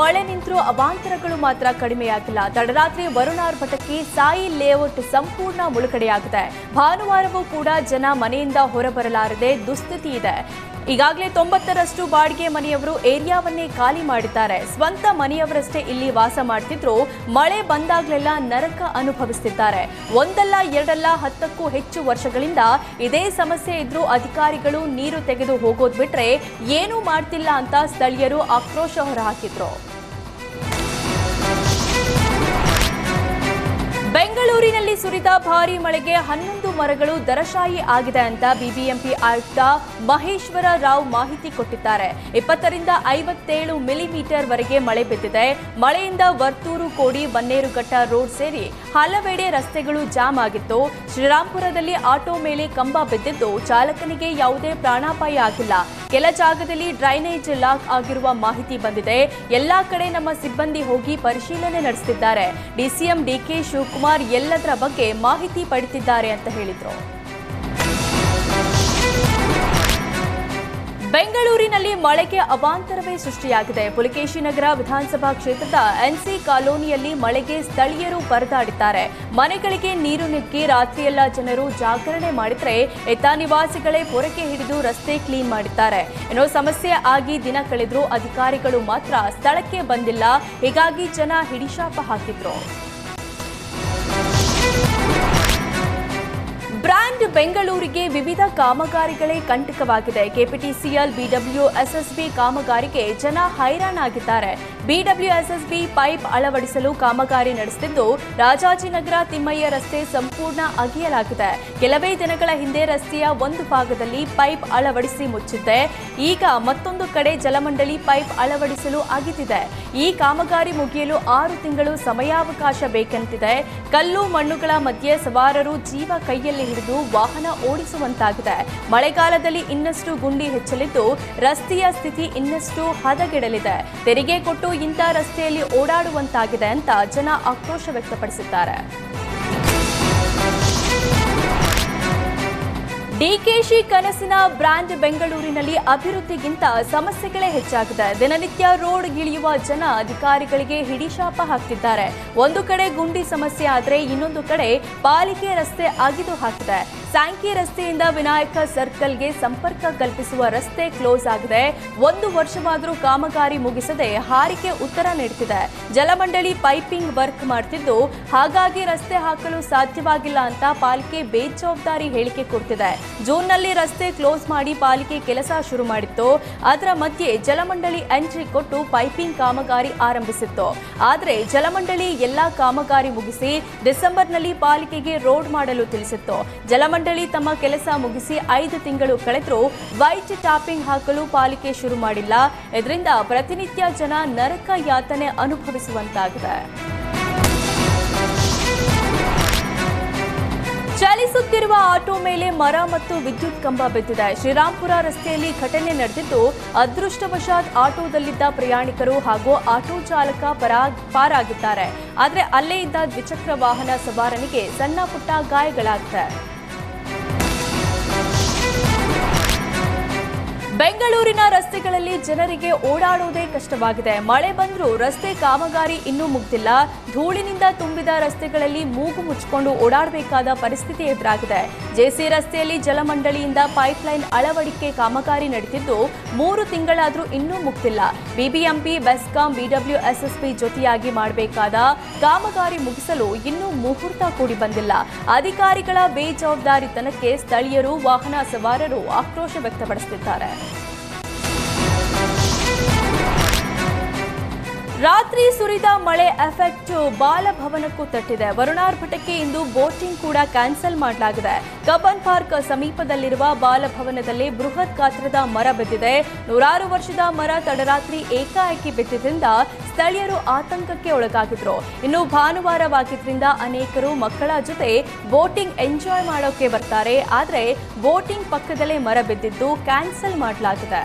ಮಳೆ ನಿಂತರೂ ಅವಾಂತರಗಳು ಮಾತ್ರ ಕಡಿಮೆಯಾಗಿಲ್ಲ. ತಡರಾತ್ರಿ ವರುಣಾರ್ ಭಟಕ್ಕೆ ಸಾಯಿ ಲೇಔಟ್ ಸಂಪೂರ್ಣ ಮುಳುಗಡೆಯಾಗಿದೆ. ಭಾನುವಾರವೂ ಕೂಡ ಜನ ಮನೆಯಿಂದ ಹೊರಬರಲಾರದೆ ದುಸ್ಥಿತಿ ಇದೆ. ಈಗಾಗಲೇ ತೊಂಬತ್ತರಷ್ಟು ಬಾಡಿಗೆ ಮನೆಯವರು ಏರಿಯಾವನ್ನೇ ಖಾಲಿ ಮಾಡಿದ್ದಾರೆ. ಸ್ವಂತ ಮನೆಯವರಷ್ಟೇ ಇಲ್ಲಿ ವಾಸ ಮಾಡ್ತಿದ್ರು. ಮಳೆ ಬಂದಾಗ್ಲೆಲ್ಲ ನರಕ ಅನುಭವಿಸ್ತಿದ್ದಾರೆ. ಒಂದಲ್ಲ, ಎರಡಲ್ಲ, ಹತ್ತಕ್ಕೂ ಹೆಚ್ಚು ವರ್ಷಗಳಿಂದ ಇದೇ ಸಮಸ್ಯೆ ಇದ್ರೂ ಅಧಿಕಾರಿಗಳು ನೀರು ತೆಗೆದು ಹೋಗೋದ್ ಬಿಟ್ರೆ ಏನೂ ಮಾಡ್ತಿಲ್ಲ ಅಂತ ಸ್ಥಳೀಯರು ಆಕ್ರೋಶ ಹೊರಹಾಕಿದ್ರು. ಬೆಂಗಳೂರಿನಲ್ಲಿ ಸುರಿದ ಭಾರೀ ಮಳೆಗೆ ಹನ್ನೊಂದು ಮರಗಳು ದರಶಾಯಿ ಆಗಿದೆ ಅಂತ ಬಿಬಿಎಂಪಿ ಆಯುಕ್ತ ಮಹೇಶ್ವರ ರಾವ್ ಮಾಹಿತಿ ಕೊಟ್ಟಿದ್ದಾರೆ. ಇಪ್ಪತ್ತರಿಂದ ಐವತ್ತೇಳು ಮಿಲಿಮೀಟರ್ ವರೆಗೆ ಮಳೆ ಬಿದ್ದಿದೆ. ಮಳೆಯಿಂದ ವರ್ತೂರು, ಕೋಡಿ, ಬನ್ನೇರುಘಟ್ಟ ರೋಡ್ ಸೇರಿ ಹಲವೆಡೆ ರಸ್ತೆಗಳು ಜಾಮ್ ಆಗಿತ್ತು. ಶ್ರೀರಾಮ್ಪುರದಲ್ಲಿ ಆಟೋ ಮೇಲೆ ಕಂಬ ಬಿದ್ದಿದ್ದು ಚಾಲಕನಿಗೆ ಯಾವುದೇ ಪ್ರಾಣಾಪಾಯ ಆಗಿಲ್ಲ. ಕೆಲ ಜಾಗದಲ್ಲಿ ಡ್ರೈನೇಜ್ ಲಾಕ್ ಆಗಿರುವ ಮಾಹಿತಿ ಬಂದಿದೆ. ಎಲ್ಲಾ ಕಡೆ ನಮ್ಮ ಸಿಬ್ಬಂದಿ ಹೋಗಿ ಪರಿಶೀಲನೆ ನಡೆಸುತ್ತಿದ್ದಾರೆ ಡಿಸಿಎಂ ಡಿಕೆ ಶಿವಕುಮಾರ್ ಎಲ್ಲದರ ಬಗ್ಗೆ ಮಾಹಿತಿ ಪಡೆದಿದ್ದಾರೆ ಅಂತ ಹೇಳಿದ್ರು. ಬೆಂಗಳೂರಿನಲ್ಲಿ ಮಳೆಗೆ ಅವಾಂತರವೇ ಸೃಷ್ಟಿಯಾಗಿದೆ. ಪುಲಕೇಶಿ ನಗರ ವಿಧಾನಸಭಾ ಕ್ಷೇತ್ರದ ಎನ್ಸಿ ಕಾಲೋನಿಯಲ್ಲಿ ಮಳೆಗೆ ಸ್ಥಳೀಯರು ಪರದಾಡಿದ್ದಾರೆ. ಮನೆಗಳಿಗೆ ನೀರು ನುಗ್ಗಿ ರಾತ್ರಿಯೆಲ್ಲ ಜನರು ಜಾಗರಣೆ ಮಾಡಿದರೆ ಎತ್ತ ನಿವಾಸಿಗಳೇ ಪೊರಕೆ ಹಿಡಿದು ರಸ್ತೆ ಕ್ಲೀನ್ ಮಾಡಿದ್ದಾರೆ. ಏನೋ ಸಮಸ್ಯೆ ಆಗಿ ದಿನ ಕಳೆದರೂ ಅಧಿಕಾರಿಗಳು ಮಾತ್ರ ಸ್ಥಳಕ್ಕೆ ಬಂದಿಲ್ಲ. ಹೀಗಾಗಿ ಜನ ಹಿಡಿಶಾಪ ಹಾಕಿದ್ರು. ಬೆಂಗಳೂರಿಗೆ ವಿವಿಧ ಕಾಮಗಾರಿಗಳೇ ಕಂಟಕವಾಗಿದೆ. ಕೆಪಿಟಿಸಿಎಲ್ ಬಿಡಬ್ಲ್ಯೂ ಎಸ್ಎಸ್ಬಿ ಕಾಮಗಾರಿಗೆ ಜನ ಹೈರಾಣಾಗಿದ್ದಾರೆ. ಬಿಡಬ್ಲ್ಯೂಎಸ್ಎಸ್ಬಿ ಪೈಪ್ ಅಳವಡಿಸಲು ಕಾಮಗಾರಿ ನಡೆಸುತ್ತಿದ್ದು, ರಾಜಾಜಿನಗರ ತಿಮ್ಮಯ್ಯ ರಸ್ತೆ ಸಂಪೂರ್ಣ ಅಗೆಯಲಾಗಿದೆ. ಕೆಲವೇ ದಿನಗಳ ಹಿಂದೆ ರಸ್ತೆಯ ಒಂದು ಭಾಗದಲ್ಲಿ ಪೈಪ್ ಅಳವಡಿಸಿ ಮುಚ್ಚಿದ್ದೆ. ಈಗ ಮತ್ತೊಂದು ಕಡೆ ಜಲಮಂಡಳಿ ಪೈಪ್ ಅಳವಡಿಸಲು ಅಗಿತಿದೆ ಈ ಕಾಮಗಾರಿ ಮುಗಿಯಲು ಆರು ತಿಂಗಳು ಸಮಯಾವಕಾಶ ಬೇಕೆಂತಿದೆ ಕಲ್ಲು ಮಣ್ಣುಗಳ ಮಧ್ಯೆ ಸವಾರರು ಜೀವ ಕೈಯಲ್ಲಿ ಹಿಡಿದು ವಾಹನ ಓಡಿಸುವಂತಾಗಿದೆ. ಮಳೆಗಾಲದಲ್ಲಿ ಇನ್ನಷ್ಟು ಗುಂಡಿ ಹೆಚ್ಚಲಿದ್ದು, ರಸ್ತೆಯ ಸ್ಥಿತಿ ಇನ್ನಷ್ಟು ಹದಗೆಡಲಿದೆ. ತೆರಿಗೆ ಕೊಟ್ಟು ಇಂಥ ರಸ್ತೆಯಲ್ಲಿ ಓಡಾಡುವಂತಾಗಿದೆ ಅಂತ ಜನ ಆಕ್ರೋಶ ವ್ಯಕ್ತಪಡಿಸಿದ್ದಾರೆ. ಡಿಕೆಶಿ ಕನಸಿನ ಬ್ರ್ಯಾಂಡ್ ಬೆಂಗಳೂರಿನಲ್ಲಿ ಅಭಿವೃದ್ಧಿಗಿಂತ ಸಮಸ್ಯೆಗಳೇ ಹೆಚ್ಚಾಗಿದೆ. ದಿನನಿತ್ಯ ರೋಡ್ ಗಿಳಿಯುವ ಜನ ಅಧಿಕಾರಿಗಳಿಗೆ ಹಿಡಿಶಾಪ ಹಾಕ್ತಿದ್ದಾರೆ. ಒಂದು ಕಡೆ ಗುಂಡಿ ಸಮಸ್ಯೆ ಆದರೆ ಇನ್ನೊಂದು ಕಡೆ ಪಾಲಿಕೆ ರಸ್ತೆ ಅಗಿದು ಹಾಕಿದೆ. ಸ್ಯಾಂಕಿ ರಸ್ತೆಯಿಂದ ವಿನಾಯಕ ಸರ್ಕಲ್ಗೆ ಸಂಪರ್ಕ ಕಲ್ಪಿಸುವ ರಸ್ತೆ ಕ್ಲೋಸ್ ಆಗಿದೆ. ಒಂದು ವರ್ಷವಾದರೂ ಕಾಮಗಾರಿ ಮುಗಿಸದೆ ಹಾರಿಕೆ ಉತ್ತರ ನೀಡುತ್ತಿದೆ. ಜಲಮಂಡಳಿ ಪೈಪಿಂಗ್ ವರ್ಕ್ ಮಾಡ್ತಿದ್ದು, ಹಾಗಾಗಿ ರಸ್ತೆ ಹಾಕಲು ಸಾಧ್ಯವಾಗಿಲ್ಲ ಅಂತ ಪಾಲಿಕೆ ಬೇಜವಾಬ್ದಾರಿ ಹೇಳಿಕೆ ಕೊಡ್ತಿದೆ. ಜೂನ್ನಲ್ಲಿ ರಸ್ತೆ ಕ್ಲೋಸ್ ಮಾಡಿ ಪಾಲಿಕೆ ಕೆಲಸ ಶುರು ಮಾಡಿತ್ತು. ಅದರ ಮಧ್ಯೆ ಜಲಮಂಡಳಿ ಎಂಟ್ರಿ ಕೊಟ್ಟು ಪೈಪಿಂಗ್ ಕಾಮಗಾರಿ ಆರಂಭಿಸಿತ್ತು. ಆದರೆ ಜಲಮಂಡಳಿ ಎಲ್ಲಾ ಕಾಮಗಾರಿ ಮುಗಿಸಿ ಡಿಸೆಂಬರ್ನಲ್ಲಿ ಪಾಲಿಕೆಗೆ ರೋಡ್ ಮಾಡಲು ತಿಳಿಸಿತ್ತು. ಜಲಮಂಡಳಿ ತಮ್ಮ ಕೆಲಸ ಮುಗಿಸಿ ಐದು ತಿಂಗಳು ಕಳೆದರೂ ವೈಟ್ ಟಾಪಿಂಗ್ ಹಾಕಲು ಪಾಲಿಕೆ ಶುರು ಮಾಡಿಲ್ಲ. ಇದರಿಂದ ಪ್ರತಿನಿತ್ಯ ಜನ ನರಕ ಯಾತನೆ ಅನುಭವಿಸುವಂತಾಗಿದೆ. ಚಲಿಸುತ್ತಿರುವ ಆಟೋ ಮೇಲೆ ಮರ ಮತ್ತು ವಿದ್ಯುತ್ ಕಂಬ ಬಿದ್ದಿದೆ. ಶ್ರೀರಾಂಪುರ ರಸ್ತೆಯಲ್ಲಿ ಘಟನೆ ನಡೆದಿದ್ದು ಅದೃಷ್ಟವಶಾತ್ ಆಟೋದಲ್ಲಿದ್ದ ಪ್ರಯಾಣಿಕರು ಹಾಗೂ ಆಟೋ ಚಾಲಕ ಪರಾ ಪಾರಾಗಿದ್ದಾರೆ. ಆದರೆ ಅಲ್ಲೇ ಇದ್ದ ದ್ವಿಚಕ್ರ ವಾಹನ ಸವಾರನಿಗೆ ಸಣ್ಣ ಪುಟ್ಟ ಗಾಯಗಳಾಗಿದೆ ರಸ್ತೆಗಳಲ್ಲಿ ಜನರಿಗೆ ಓಡಾಡುವುದೇ ಕಷ್ಟವಾಗಿದೆ. ಮಳೆ ಬಂದರೂ ರಸ್ತೆ ಕಾಮಗಾರಿ ಇನ್ನೂ ಮುಗ್ದಿಲ್ಲ. ಧೂಳಿನಿಂದ ತುಂಬಿದ ರಸ್ತೆಗಳಲ್ಲಿ ಮೂಗು ಮುಚ್ಚಿಕೊಂಡು ಓಡಾಡಬೇಕಾದ ಪರಿಸ್ಥಿತಿ ಎದುರಾಗಿದೆ. ಜೆಸಿ ರಸ್ತೆಯಲ್ಲಿ ಜಲಮಂಡಳಿಯಿಂದ ಪೈಪ್ಲೈನ್ ಅಳವಡಿಕೆ ಕಾಮಗಾರಿ ನಡೆದಿದ್ದು, ಮೂರು ತಿಂಗಳಾದರೂ ಇನ್ನೂ ಮುಗ್ದಿಲ್ಲ. ಬಿಬಿಎಂಪಿ, ಬೆಸ್ಕಾಂ ಬಿಡಬ್ಲ್ಯೂಎಸ್ಎಸ್ಪಿ ಜೊತೆಯಾಗಿ ಮಾಡಬೇಕಾದ ಕಾಮಗಾರಿ ಮುಗಿಸಲು ಇನ್ನೂ ಮುಹೂರ್ತ ಕೂಡಿ ಬಂದಿಲ್ಲ. ಅಧಿಕಾರಿಗಳ ಬೇಜವಾಬ್ದಾರಿತನಕ್ಕೆ ಸ್ಥಳೀಯರು ವಾಹನ ಸವಾರರು ಆಕ್ರೋಶ ವ್ಯಕ್ತಪಡಿಸುತ್ತಿದ್ದಾರೆ. ರಾತ್ರಿ ಸುರಿದ ಮಳೆ ಎಫೆಕ್ಟ್ ಬಾಲಭವನಕ್ಕೂ ತಟ್ಟಿದೆ. ವರುಣಾರ್ಭಟಕ್ಕೆ ಇಂದು ಬೋಟಿಂಗ್ ಕೂಡ ಕ್ಯಾನ್ಸಲ್ ಮಾಡಲಾಗಿದೆ. ಕಬ್ಬನ್ ಪಾರ್ಕ್ ಸಮೀಪದಲ್ಲಿರುವ ಬಾಲಭವನದಲ್ಲಿ ಬೃಹತ್ ಗಾತ್ರದ ಮರ ಬಿದ್ದಿದೆ. ನೂರಾರು ವರ್ಷದ ಮರ ತಡರಾತ್ರಿ ಏಕಾಏಕಿ ಬಿದ್ದಿದ್ದರಿಂದ ಸ್ಥಳೀಯರು ಆತಂಕಕ್ಕೆ ಒಳಗಾಗಿದ್ರು. ಇನ್ನು ಭಾನುವಾರವಾಗಿದ್ದರಿಂದ ಅನೇಕರು ಮಕ್ಕಳ ಜೊತೆ ಬೋಟಿಂಗ್ ಎಂಜಾಯ್ ಮಾಡೋಕೆ ಬರ್ತಾರೆ. ಆದರೆ ಬೋಟಿಂಗ್ ಪಕ್ಕದಲ್ಲೇ ಮರ ಬಿದ್ದಿದ್ದು ಕ್ಯಾನ್ಸಲ್ ಮಾಡಲಾಗಿದೆ.